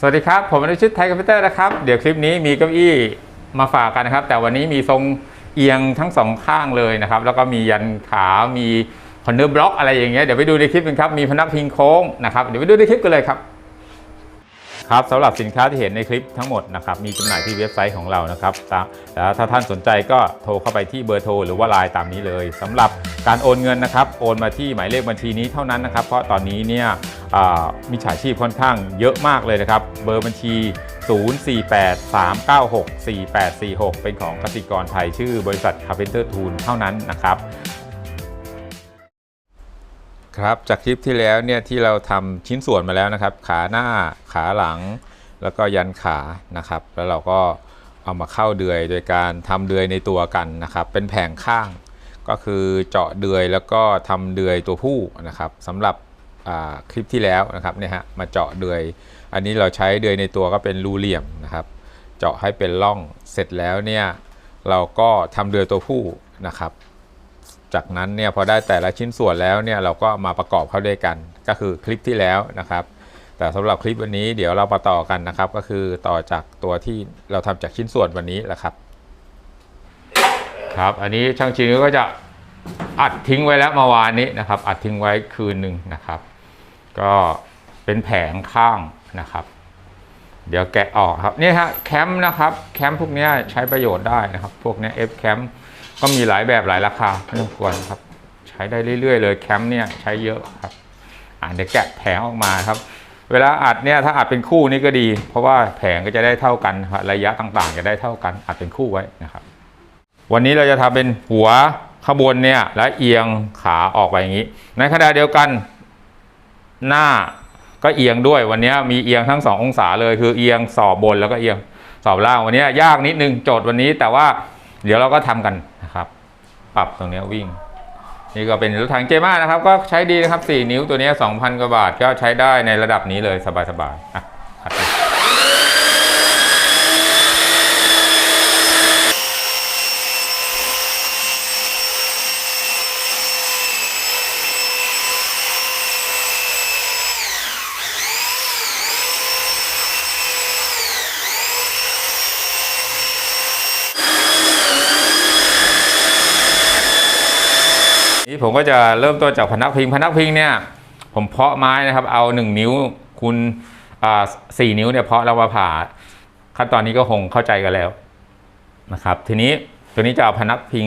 สวัสดีครับ ผมอนุชิตไทยคอมพิวเตอร์นะครับ เดี๋ยวคลิปนี้มีเก้าอี้มาฝากกันนะครับ แต่วันนี้มีทรงเอียงทั้งสองข้างเลยนะครับ แล้วก็มียันขา มีคอนเนอร์บล็อกอะไรอย่างเงี้ย เดี๋ยวไปดูในคลิปกันครับ มีพนักพิงโค้งนะครับ เดี๋ยวไปดูในคลิปกันเลยครับ ครับสำหรับสินค้าที่เห็นในคลิปทั้งหมดนะครับมีจำหน่ายที่เว็บไซต์ของเรานะครับแล้วถ้าท่านสนใจก็โทรเข้าไปที่เบอร์โทรหรือว่าไลน์ตามนี้เลยสำหรับการโอนเงินนะครับโอนมาที่หมายเลขบัญชีนี้เท่านั้นนะครับ เพราะตอนนี้เนี่ยมีฉาชีพค่อนข้างเยอะมากเลยนะครับ เบอร์บัญชี 0483964846 เป็นของกสิกรไทยชื่อบริษัท Carpenter Tool เท่านั้นนะครับ ครับจากคลิปที่แล้วเนี่ยที่เราทำชิ้นส่วนมาแล้วนะครับ ขาหน้าขาหลัง แล้วก็ยันขานะครับ แล้วเราก็เอามาเข้าเดือยโดยการทำเดือยในตัวกันนะครับ เป็นแผงข้าง ก็คือเจาะเดือยแล้วก็ทำเดือยตัวผู้นะครับสำหรับคลิปที่แล้วนะครับเนี่ยฮะมาเจาะเดือย อันนี้เราใช้เดือยในตัวก็เป็นรูเหลี่ยมนะครับ เจาะให้เป็นร่องเสร็จแล้วเนี่ยเราก็ทำเดือยตัวผู้นะครับ จากนั้นเนี่ยพอได้แต่ละชิ้นส่วนแล้วเนี่ยเราก็มาประกอบเข้าด้วยกัน ก็คือคลิปที่แล้วนะครับ แต่สำหรับคลิปวันนี้เดี๋ยวเรามาต่อกันนะครับ ก็คือต่อจากตัวที่เราทำจากชิ้นส่วนวันนี้แหละครับ ครับ อันนี้ช่างชินก็จะอัดทิ้งไว้แล้วเมื่อวานนี้นะครับ อัดทิ้งไว้คืนหนึ่งนะครับ ก็เป็นแผงข้างนะครับ เดี๋ยวแกะออกครับนี่ฮะแคมป์นะครับแคมป์พวกนี้ใช้ประโยชน์ได้นะครับ พวกนี้เอฟแคมป์ ก็มีหลายแบบหลายราคาไม่ต้องกลัวนะครับ ใช้ได้เรื่อยๆเลยแคมป์เนี่ยใช้เยอะครับอ่าเดี๋ยวแกะแผงออกมาครับ เวลาอัดเนี่ยถ้าอัดเป็นคู่นี่ก็ดี เพราะว่าแผงก็จะได้เท่ากันครับระยะต่างๆ จะได้เท่ากันอัดเป็นคู่ไว้นะครับ วันนี้เราจะทำเป็นหัวขบวนเนี่ยและเอียงขาออกไปอย่างนี้ ในขณะเดียวกันหน้าก็เอียงด้วยวันนี้มีเอียงทั้งสององศาเลยคือเอียงสอบบนแล้วก็เอียงสอบล่างวันนี้ยากนิดนึงโจทย์วันนี้แต่ว่าเดี๋ยวเราก็ทำกันนะครับ ปรับตรงนี้วิ่ง นี่ก็เป็นรถถังเจม่านะครับ ก็ใช้ดีนะครับ 4 นิ้วตัวนี้ 2,000 กว่าบาทก็ใช้ได้ในระดับนี้เลยสบายๆอะขัดไป ผมก็จะเริ่มต้นจากพนักพิงพนักพิงเนี่ยผมเพาะไม้นะครับ เอา 1 นิ้วคูณอ่าสี่นิ้วเนี่ยเพาะแล้วมาผ่าขั้นตอนนี้ก็คงเข้าใจกันแล้วนะครับ ทีนี้ตัวนี้จะเอาพนักพิง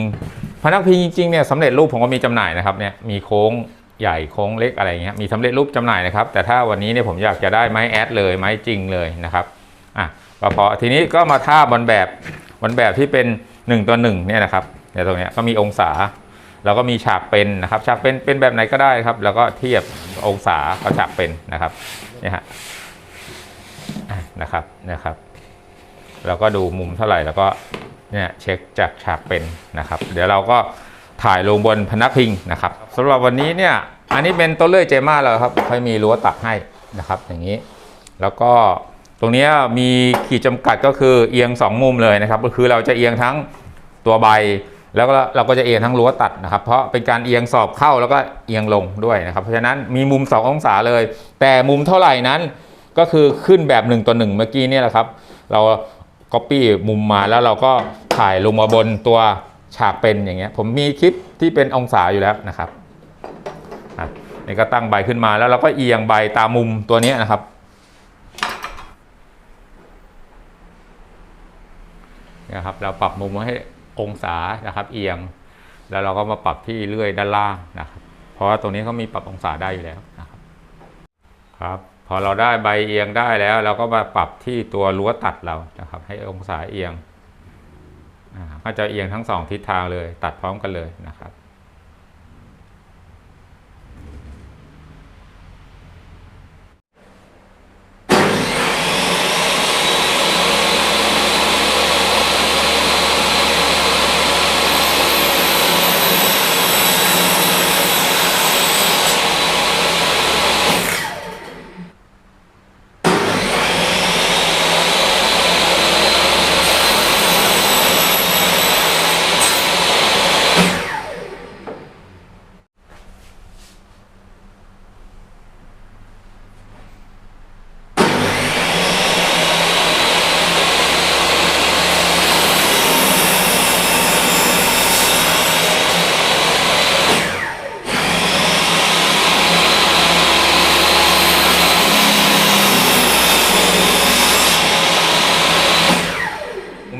พนักพิงจริงๆเนี่ยสำเร็จรูปผมก็มีจำหน่ายนะครับเนี่ยมีโค้งใหญ่โค้งเล็กอะไรเงี้ยมีสำเร็จรูปจำหน่ายนะครับ แต่ถ้าวันนี้เนี่ยผมอยากจะได้ไม้แอดเลยไม้จริงเลยนะครับอะก็พอทีนี้ก็มาท่าบนแบบบนแบบที่เป็น1ต่อ1เนี่ยนะครับเนี่ยตรงเนี้ยก็มีองศา แล้วก็มีฉากเป็นนะครับ ฉากเป็นเป็นแบบไหนก็ได้ครับ แล้วก็เทียบองศาก็ฉากเป็นนะครับนี่ฮะนะครับนะครับ แล้วก็ดูมุมเท่าไหร่แล้วก็เนี่ยเช็คจากฉากเป็นนะครับ เดี๋ยวเราก็ถ่ายลงบนพนักพิงนะครับสำหรับวันนี้เนี่ยอันนี้เป็นต้นเลื่อยเจม่าแล้วครับเขามีรั้วตัดให้นะครับ อย่างนี้ แล้วก็ตรงนี้มีขีดจำกัดก็คือเอียง 2 มุมเลยนะครับ ก็คือเราจะเอียงทั้งตัวใบ แล้วเราก็จะเอียงทั้งรั้วตัดนะครับ เพราะเป็นการเอียงสอบเข้าแล้วก็เอียงลงด้วยนะครับ เพราะฉะนั้นมีมุม 2 องศาเลย แต่มุมเท่าไหร่นั้นก็คือขึ้นแบบ1ต่อ1เมื่อกี้นี่แหละครับ เรา Copy มุมมาแล้วเราก็ถ่ายลงมาบนตัวฉากเป็นอย่างเงี้ย ผมมีคลิปที่เป็นองศาอยู่แล้วนะครับนี่ก็ตั้งใบขึ้นมาแล้วเราก็เอียงใบตามมุมตัวนี้นะครับนะครับ เราปรับมุมให้ องศานะครับ เอียง แล้วเราก็มาปรับที่เลื่อยด้านล่างนะครับ เพราะว่าตรงนี้เขามีปรับองศาได้อยู่แล้วนะครับครับ พอเราได้ใบเอียงได้แล้ว เราก็มาปรับที่ตัวรั้วตัดเรานะครับ ให้องศาเอียงก็จะเอียงทั้งสองทิศทางเลย ตัดพร้อมกันเลยนะครับ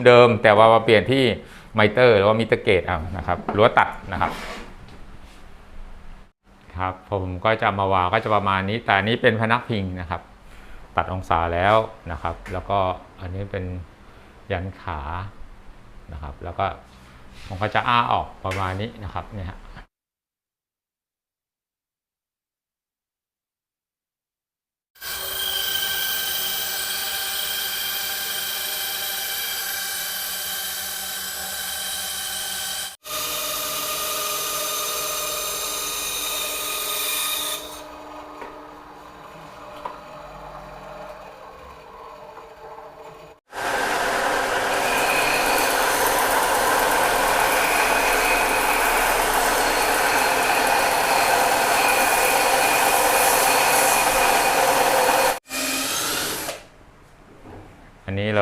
เดิม แต่ว่ามาเปลี่ยนที่ไมเตอร์หรือว่ามิเตอร์เกตเอานะครับรั้วตัดนะครับครับผมก็จะมาวางก็จะประมาณนี้ แต่นนี้เป็นพนักพิงนะครับ ตัดองศาแล้วนะครับ แล้วก็อันนี้เป็นยันขานะครับ แล้วก็ผมก็จะอ้าออกประมาณนี้นะครับเนี่ย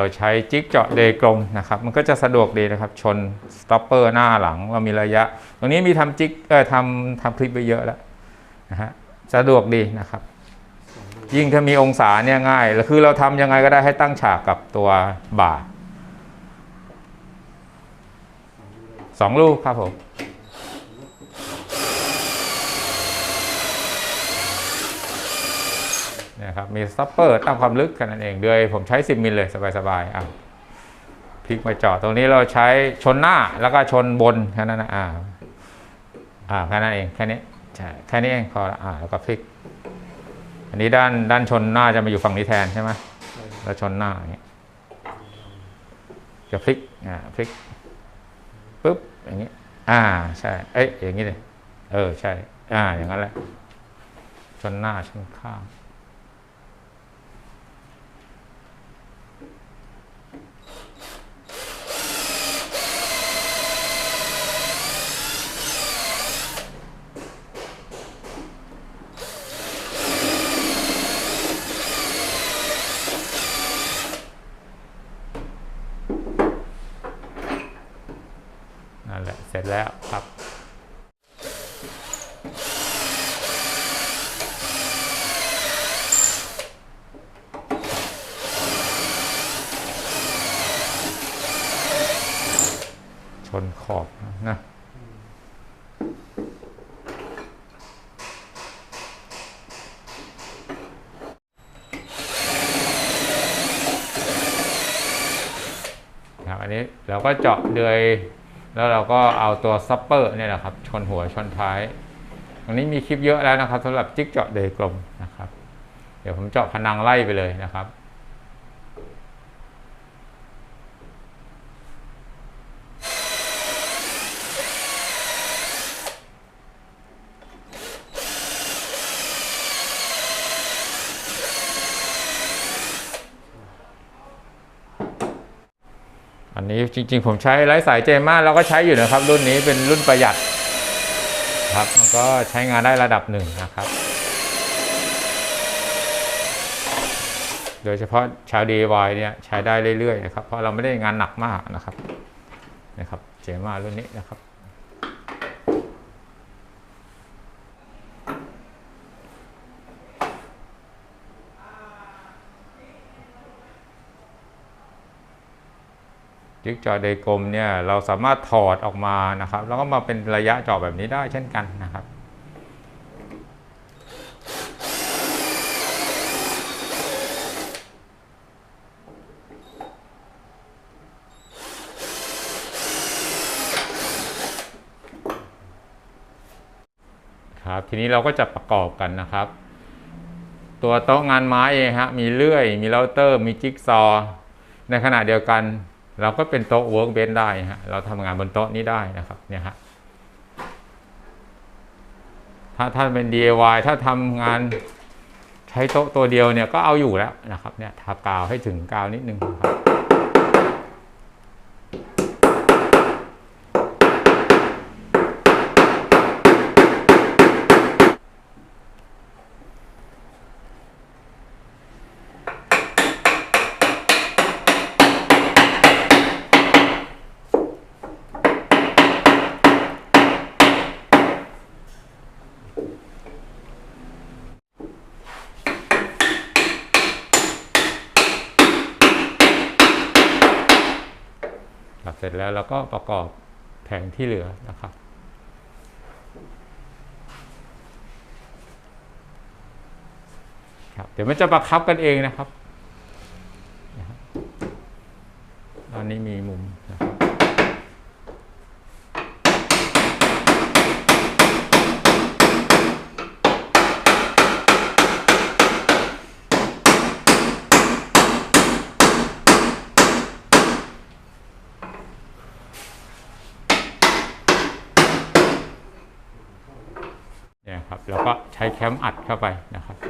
เราใช้จิ๊กเจาะเดกลมนะครับ มันก็จะสะดวกดีนะครับ ชนสต็อปเปอร์หน้าหลังเรามีระยะ ตรงนี้มีทำจิ๊กเออทำทำคลิปไปเยอะแล้วนะฮะสะดวกดีนะครับ ยิ่งถ้ามีองศาเนี่ยง่ายแล้วคือเราทำยังไงก็ได้ให้ตั้งฉากกับตัวบ่าสองลูกครับผม นี่ยครับ มีซัปเปอร์ตามความลึกกันนั่นเองโดยผมใช้ 10 มิลเลยสบายๆอะพลิกมาจาะตรงนี้เราใช้ชนหน้าแล้วก็ชนบนแค่นั้นนะอ่าอ่าแค่นั้นเองแค่นี้ใช่แค่นี้เองพออ่าแล้วก็พลิก อันนี้ด้านด้านชนหน้าจะมาอยู่ฝั่งนี้แทนใช่ไหมแล้วชนหน้าอย่างนี้จะพลิกอ่าพลิกปุ๊บอย่างนี้ อ่าใช่เอ้ยอย่างนี้เลยเออใช่ อ่าอย่างนั้นแหละชนหน้าชนข้าง นั่นแหละ เส ร็จแล้วครับชนขอบนะครับอันนี้เราก็เจาะโดย แล้วเราก็เอาตัวซัปเปอร์เนี่ยแหละครับ ชนหัวชนท้าย ตรงนี้มีคลิปเยอะแล้วนะครับสำหรับจิ๊กเจาะเดยกลมนะครับ เดี๋ยวผมเจาะพนังไล่ไปเลยนะครับ อันนี้จริง ๆ ผมใช้ไร้สายเจมาเราก็ใช้อยู่นะครับ รุ่นนี้เป็นรุ่นประหยัดครับมันก็ใช้งานได้ระดับหนึ่งนะครับ โดยเฉพาะชาว DIY เนี่ยใช้ได้เรื่อยๆนะครับเพราะเราไม่ได้งานหนักมากนะครับนะครับเจมารุ่นนี้นะครับ จิ๊กจอเดกลมเนี่ยเราสามารถถอดออกมานะครับแล้วก็มาเป็นระยะเจาะแบบนี้ได้เช่นกันนะครับครับทีนี้เราก็จะประกอบกันนะครับ ตัวโต๊ะงานไม้เองฮะมีเลื่อย มีเราเตอร์ มีจิ๊กซอ ในขณะเดียวกัน เราก็เป็นโต๊ะเวิร์กเบนได้ฮะเราทำงานบนโต๊ะนี้ได้นะครับเนี่ยฮะถ้าท่านเป็น DIY ถ้าทำงานใช้โต๊ะตัวเดียวเนี่ยก็เอาอยู่แล้วนะครับเนี่ยทากาวให้ถึงกาวนิดนึงครับ แล้วเราก็ประกอบแผงที่เหลือนะครับครับเดี๋ยวมันจะประคับกันเองนะครับนะครับตอนนี้มีมุมนะครับ เครับ แล้วก็ใช้แคมอัดเข้าไปนะครับเ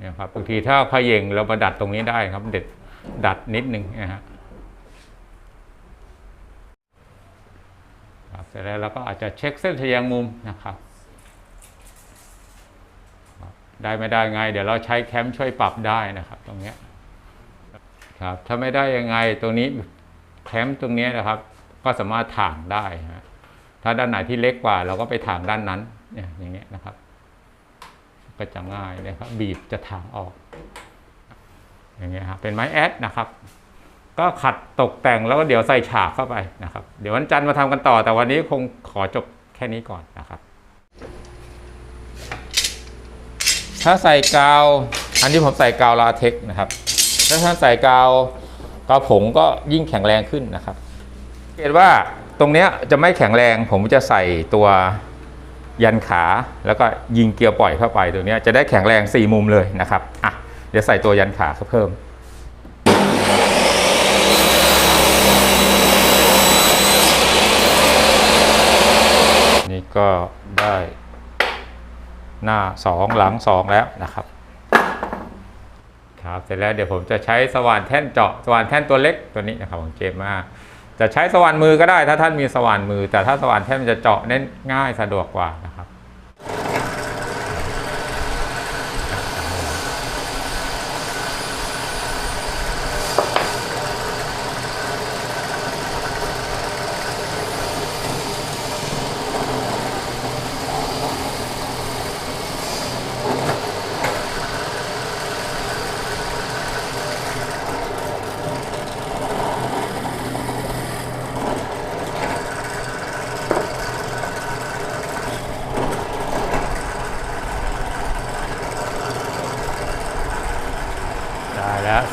นี่ยครับบางทีถ้าเยงเรามาดัดตรงนี้ได้ครับ เด็ดดัดนิดนึงนะฮะ ครับ เสร็จแล้วเราก็อาจจะเช็คเส้นทะแยงมุมนะครับ ได้ไม่ได้ไง เดี๋ยวเราใช้แคมช่วยปรับได้นะครับ ตรงนี้ครับถ้าไม่ได้ยังไงตรงนี้แคมตรงนี้นะครับ ก็สามารถถ่างได้ฮะถ้าด้านไหนที่เล็กกว่า เราก็ไปถ่างด้านนั้นเนี่ยอย่างเงี้ยนะครับ ก็จะง่ายนะครับ บีบจะถ่างออก อย่างเงี้ยครับเป็นไม้แอดนะครับ ก็ขัดตกแต่งแล้วก็เดี๋ยวใส่ฉากเข้าไปนะครับ เดี๋ยววันจันทร์มาทำกันต่อ แต่วันนี้คงขอจบแค่นี้ก่อนนะครับ ถ้าใส่กาว อันนี้ผมใส่กาวลาเท็กนะครับถ้าท่านใส่กาวกาวผงก็ยิ่งแข็งแรงขึ้นนะครับสังเกตว่าตรงเนี้ยจะไม่แข็งแรง ผมจะใส่ตัวยันขาแล้วก็ยิงเกียร์ปล่อยเข้าไปตัวเนี้ยจะได้แข็งแรง 4 มุมเลยนะครับอะเดี๋ยวใส่ตัวยันขาเพิ่ม ก็ได้หน้า 2 หลัง 2 แล้วนะครับครับเสร็จแล้วเดี๋ยวผมจะใช้สว่านแท่นเจาะสว่านแท่นตัวเล็กตัวนี้นะครับของเจมมาจะใช้สว่านมือก็ได้ถ้าท่านมีสว่านมือ แต่ถ้าสว่านแท่นมันจะเจาะเน้นง่ายสะดวกกว่านะ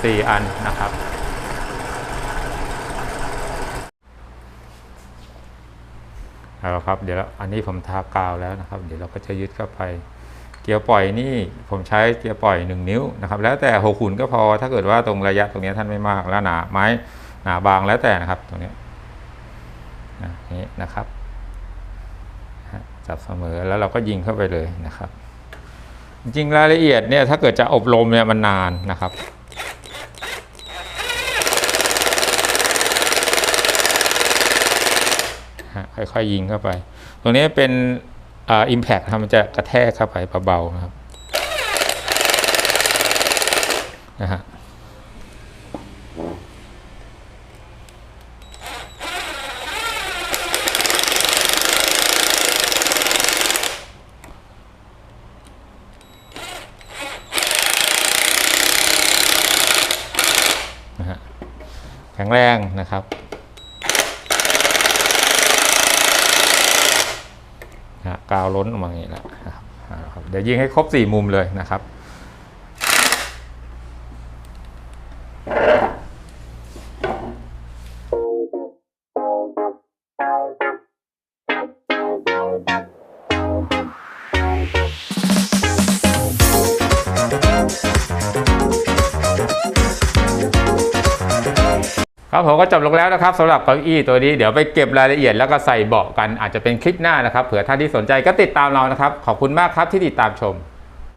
4 อันนะครับเอาละครับเดี๋ยวอันนี้ผมทากาวแล้วนะครับ เดี๋ยวเราก็จะยึดเข้าไป เกียร์ปล่อยนี่ผมใช้เกียร์ปล่อย 1 นิ้วนะครับแล้วแต่หกหุ่นก็พอถ้าเกิดว่าตรงระยะตรงนี้ท่านไม่มากแล้วหนาไม้หนาบางแล้วแต่นะครับตรงนี้นี่นะครับจับเสมอแล้วเราก็ยิงเข้าไปเลยนะครับ จริงรายละเอียดเนี่ยถ้าเกิดจะอบรมเนี่ยมันนานนะครับ ฮะ ค่อยๆยิงเข้าไป ตรงนี้เป็นอ่าอิมแพคครับมันจะกระแทกเข้าไปเบาๆนะครับนะฮะแข็งแรงนะครับ นะฮะกาว ล้นออกมาอย่างนี้แหละครับเดี๋ยวยิงให้ครบ 4 มุมเลยนะครับครับ ผมก็จบลงแล้วนะครับสำหรับเก้าอี้ตัวนี้เดี๋ยวไปเก็บรายละเอียดแล้วก็ใส่เบาะกันอาจจะเป็นคลิปหน้านะครับเผื่อท่านที่สนใจก็ติดตามเรานะครับ ขอบคุณมากครับที่ติดตามชม